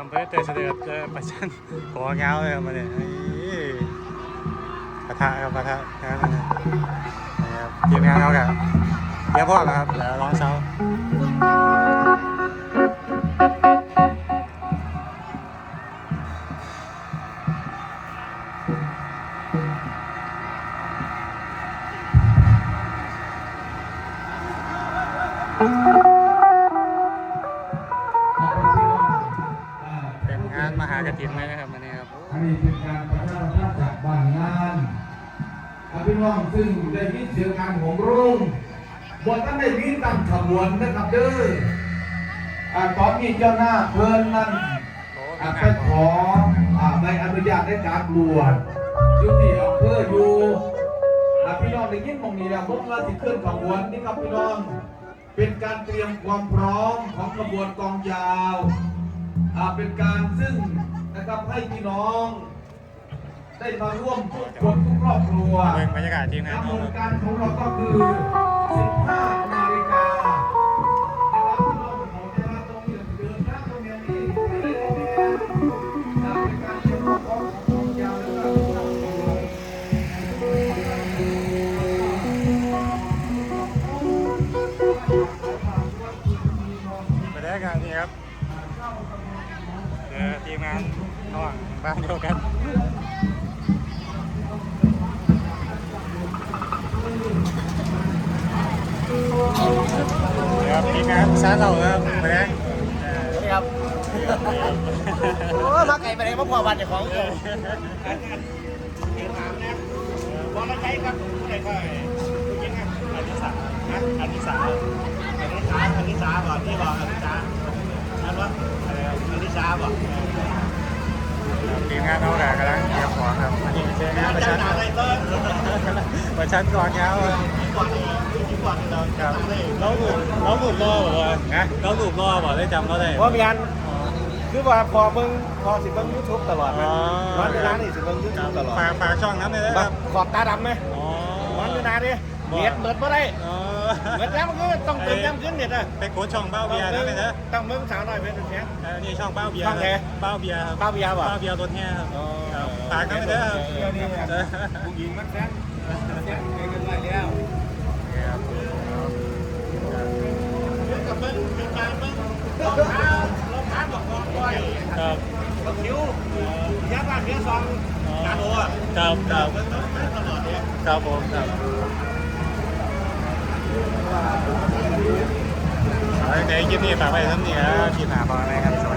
ทำเพื่อประชันหัวเงาเลยมาเนี่ยปะทะครับปะทะครับนะครับทีมงานเขาครับเดี๋ยวพ่อครับเดี๋ยวร้องเช้า มหากฐินเลยนะครับวันนี้ครับอันนี้เป็นการประชาสัมพันธ์จากบ้านงานอาพี่น้องซึ่งได้ยินเสียงการของรุ่งบนท่านได้ยินตั้งขบวนนะครับเด้ออ่าตอนนี้เจ้าหน้าเพิ่นนั่นอ่าไปขออ่าใบอนุญาตในการบวชอยู่ที่อำเภออยู่อ่าพี่น้องได้ยินตรงนี้แล้วผมว่าสิเคลื่อนขบวนนี่ครับพี่น้อง เป็นการเตรียมความพร้อมของขบวนกองยาว เป็นการซึ่งนะครับให้พี่น้อง ได้มาร่วมทุกคนทุกครอบครัวเบิ่งบรรยากาศทีมงานกำหเขานคดรับการของเราก็คือ 15นา มงานระหว่างบ้านเดียวกันนี่ครับทีมงานซาเราครับมาแรงนี่ครับโอ้มาไก่ไปไหนมาพอวันเจ้าของอยู่บอลใช้ครับอะไรก็ยิงอะอันที่สามนะอันที่สามอันที่สามอันที่สามก่อนที่บอกอันที่สามอันว่าอันที่สามบอกทีม งานเขาแหละกำลังเตรียมของครับอันนี้เจองานประชันประชันก่อนเงาครับเราหลุดเราหลุดรอบอกว่านะเราหลุดรอบอได้จำเราได้ว่ามีอันคือว่าพอเบิ่งพอสิเบิ่งยูทูบตลอดอ๋นะวันเวลานี่สิเบิ่งยูทูบตลอดฝากฝากช่องนั้นเลยนะครับขอบตาดำไหมวันเวลาดิเน็ตเบิดบ่ได้อ๋อ เบิดแล้วมันก็ต้องเติมย้ำขึ้นเน็ตอะไปโค้ชช่องเบ้าเบียร์นั่นเลยนะต้องเบิ่งสาวน้อยเป็นแท้เออนี่ช่องเบ้าเบียร์ช่องไหนเบ้าเบียร์เบ้าเบียร์บ่เบ้าเบียร์รถแห่ครับอ๋อครับฝากกันไปเด้อครับเดี๋ยวนี้เนี่ยเออผู้หญิงมันแท้แท้ไปกันไว้แล้วครับกับเบิ่งเป็นการเบิ่งรองเท้ารองเท้าบอกบอกไว้ครับบักคิ้วยักษ์บ้านเมียซองตาโตอะครับครับตลอดเนี่ยครับผมครับ ในคลิปนี้ฝากไว้ท่านนี้ครับคลิปหนาพอไหมครับ